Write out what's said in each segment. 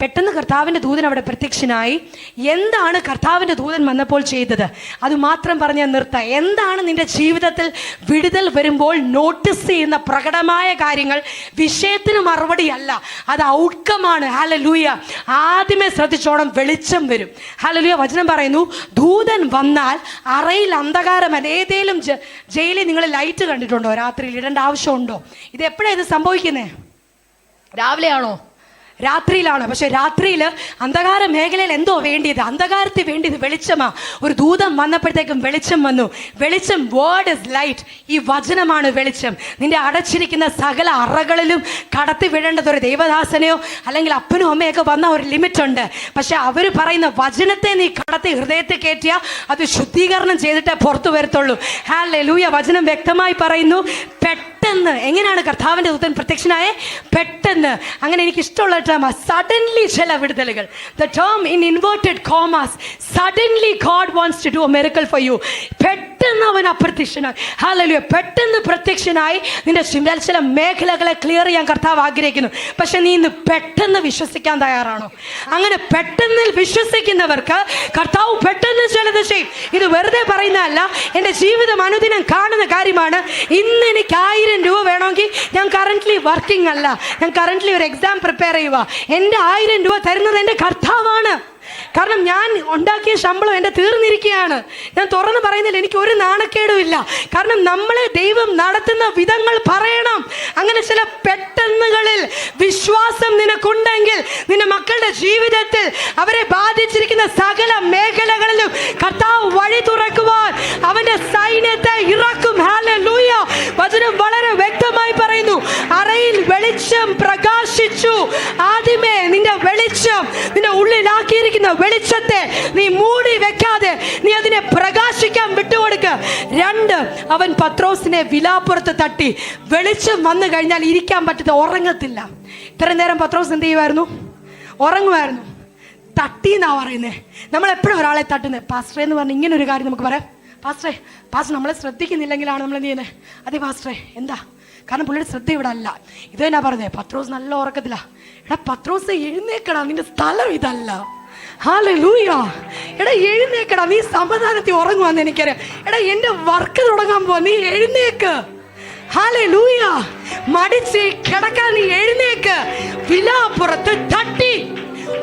പെട്ടെന്ന് കർത്താവിന്റെ ദൂതൻ അവിടെ പ്രത്യക്ഷനായി. എന്താണ് കർത്താവിന്റെ ദൂതൻ വന്നപ്പോൾ ചെയ്തത്? അത് മാത്രം പറഞ്ഞ് നിർത്ത. എന്താണ് നിന്റെ ജീവിതത്തിൽ വിടുതൽ വരുമ്പോൾ നോട്ടീസ് ചെയ്യുന്ന പ്രകടമായ കാര്യങ്ങൾ? വിഷയത്തിന് മറുപടിയല്ല അത് ഔട്ട്കമാണ് ഹലലൂയ ആദ്യമേ ശ്രദ്ധിച്ചോണം വെളിച്ചം വരും. ഹലലൂയ വചനം പറയുന്നു ദൂതൻ വന്നാൽ അറയിൽ അന്ധകാരമല്ല. ഏതേലും ജയിലിൽ നിങ്ങൾ ലൈറ്റ് കണ്ടിട്ടുണ്ടോ? രാത്രിയിൽ ഇടേണ്ട ആവശ്യമുണ്ടോ? ഇത് എപ്പോഴാണ് ഇത് സംഭവിക്കുന്നത് രാവിലെയാണോ? രാത്രിയിലാണ്. പക്ഷെ രാത്രിയിൽ അന്ധകാര മേഖലയിൽ എന്തോ വേണ്ടിയത്? അന്ധകാരത്തിൽ വേണ്ടിയത് വെളിച്ചമാ. ഒരു ദൂതം വന്നപ്പോഴത്തേക്കും വെളിച്ചം വന്നു. വെളിച്ചം വേർഡ് ഇസ് ലൈറ്റ് ഈ വചനമാണ് വെളിച്ചം. നിന്റെ അടച്ചിരിക്കുന്ന സകല അറകളിലും കടത്തി വിടേണ്ടത് ഒരു ദൈവദാസനെയോ അല്ലെങ്കിൽ അപ്പനും അമ്മയൊക്കെ വന്ന ഒരു ലിമിറ്റ് ഉണ്ട് പക്ഷെ അവർ പറയുന്ന വചനത്തെ നീ കടത്തി ഹൃദയത്തിൽ കയറ്റിയാൽ അത് ശുദ്ധീകരണം ചെയ്തിട്ടേ പുറത്തു വരത്തുള്ളൂ. ഹാ ലൂയ വചനം വ്യക്തമായി പറയുന്നു. പെട്ടെന്ന് എങ്ങനെയാണ് കർത്താവിന്റെ ദൂതൻ പ്രത്യക്ഷനായ? പെട്ടെന്ന്. അങ്ങനെ എനിക്ക് ഇഷ്ടമുള്ള ടേം സഡൻലി ചില വിടുതലുകൾ. The term in inverted commas suddenly God wants to do a miracle for you പെട്ടെന്ന് അവൻ അപ്രത്യക്ഷനായി. ഹാലലുയ പെട്ടെന്ന് പ്രത്യക്ഷനായി. നിന്റെ ചില ചില മേഖലകളെ ക്ലിയർ ചെയ്യാൻ കർത്താവ് ആഗ്രഹിക്കുന്നു. പക്ഷെ നീ ഇന്ന് പെട്ടെന്ന് വിശ്വസിക്കാൻ തയ്യാറാണോ? അങ്ങനെ പെട്ടെന്ന് വിശ്വസിക്കുന്നവർക്ക് കർത്താവ് പെട്ടെന്ന് ചിലത് ചെയ്യും. ഇത് വെറുതെ പറയുന്നതല്ല. എന്റെ ജീവിതം അനുദിനം കാണുന്ന കാര്യമാണ്. ഇന്ന് എനിക്ക് ആയിരം രൂപ വേണമെങ്കിൽ ഞാൻ കറന്റ്ലി വർക്കിംഗ് അല്ല. ഞാൻ കറന്റ്ലി ഒരു എക്സാം പ്രിപ്പയർ ചെയ്യുക എന്റെ ആയിരം രൂപ തരുന്നത് എന്റെ കർത്താവാണ്. കാരണം ഞാൻ ഉണ്ടാക്കിയ ശമ്പളം എന്റെ തീർന്നിരിക്കുകയാണ്. ഞാൻ തുറന്ന് പറയുന്നില്ല എനിക്ക് ഒരു നാണക്കേടും ഇല്ല. കാരണം നമ്മളെ ദൈവം നടത്തുന്ന വിധങ്ങൾ പറയണം. അങ്ങനെ ചില പെട്ടെന്നുകളിൽ വിശ്വാസം നിനക്കുണ്ടെങ്കിൽ നിന്റെ മക്കളുടെ ജീവിതത്തിൽ അവരെ ബാധിച്ചിരിക്കുന്ന സകല മേഖലകളിലും കർത്താവ് വഴി തുറക്കുവാൻ അവന്റെ സൈന്യത്തെ ഇറക്കും. ഹല്ലേലൂയ വചനം വളരെ വ്യക്തമായി പറയുന്നു അറയിൽ വെളിച്ചം പ്രകാശിച്ചു. ആദ്യമേ നിന്റെ വെളിച്ചം നിന്റെ ഉള്ളിലാക്കിയിരിക്കുന്ന വെളിച്ചത്തെ നീ മൂടി വെക്കാതെ നീ അതിനെ പ്രകാശിക്കാൻ വിട്ടുകൊടുക്ക. രണ്ട് അവൻ പത്രോസിനെ വിലാപ്പുറത്ത് തട്ടി. വെളിച്ചം വന്നു കഴിഞ്ഞാൽ ഇരിക്കാൻ പറ്റത്ത ഉറങ്ങത്തില്ല. ഇത്ര നേരം പത്രോസ് എന്ത് ചെയ്യുമായിരുന്നു? ഉറങ്ങുമായിരുന്നു. തട്ടി എന്നാ പറയുന്നത് നമ്മൾ എപ്പോഴും ഒരാളെ തട്ടുന്നത്. പാസ്റ്റർ എന്ന് പറഞ്ഞ് ഇങ്ങനെ ഒരു കാര്യം നമുക്ക് പറയാം. പാസ്റ്ററെ പാസ്റ്റർ നമ്മളെ ശ്രദ്ധിക്കുന്നില്ലെങ്കിലാണ് നമ്മൾ എന്ത് അതെ പാസ്റ്ററെ എന്താ? കാരണം പുള്ളിയുടെ ശ്രദ്ധ ഇവിടെ അല്ല. ഇത് തന്നെ പറഞ്ഞേ? പത്രോസ് നല്ല ഉറക്കത്തിലാ. എടാ പത്രോസ് എഴുന്നേക്കടാ നിന്റെ സ്ഥലം ഇതല്ല. എടാ എഴുന്നേക്കടാ നീ സമാധാനത്തിൽ ഉറങ്ങുവാന്ന് എനിക്കറിയാം. എടാ എന്റെ വർക്ക് തുടങ്ങാൻ പോവാ നീ എഴുന്നേക്ക്. ഹാലൂയ മടിച്ച് കിടക്കാൻ നീ എഴുന്നേക്ക്. വിലാപ്പുറത്ത് തട്ടി.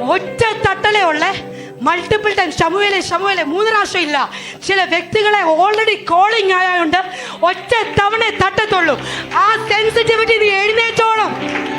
ഒറ്റ തട്ടലേ ഉള്ളേ. മൾട്ടിപ്പിൾ ടൈം ശമുവേലെ ശമുവേലെ മൂന്ന് പ്രാവശ്യം ഇല്ല. ചില വ്യക്തികളെ ഓൾറെഡി കോളിംഗ് ആയതുകൊണ്ട് ഒറ്റ തവണ തട്ടത്തുള്ളൂ. ആ സെൻസിറ്റിവിറ്റി നീ എഴുന്നേറ്റോണം